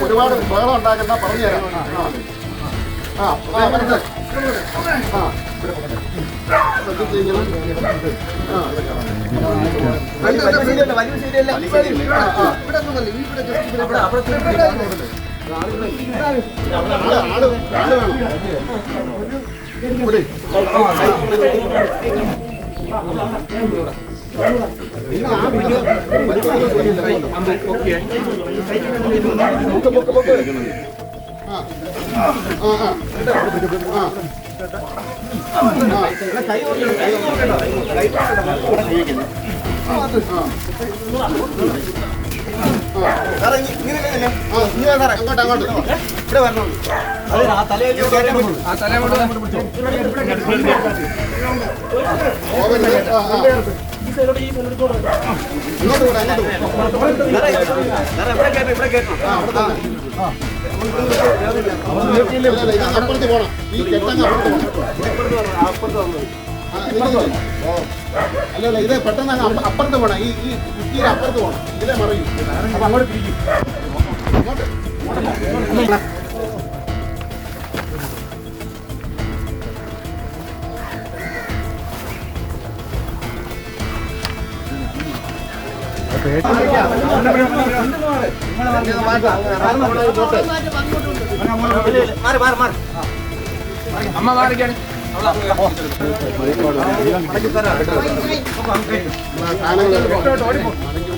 ഒരുപാട് ബഹളം ഉണ്ടാക്കുന്ന പറഞ്ഞു തരാം ആ ആ ആ ആ, ആ. ഇവിടെ കേട്ടോ ഇവിടെ കേട്ടോ അപ്പുറത്ത് പോണം. ഈ കെട്ടങ്ങ് അപ്പുറത്ത് പോണം. ആ, നിൽക്കുന്നില്ല. അല്ല അല്ല ഇത് പെട്ടെന്ന് അങ്ങ് അപ്പ- അപ്പുറത്ത് പോണം. ഈ ഈ കുറ്റിയുടെ അപ്പുറത്ത് പോണം. ഇതിലെ മറിയും. അപ്പൊ അങ്ങോട്ട് തിരിക്കും. അങ്ങോട്ട് മാറി അമ്മ മാറിക്കാണ് സാധനങ്ങൾ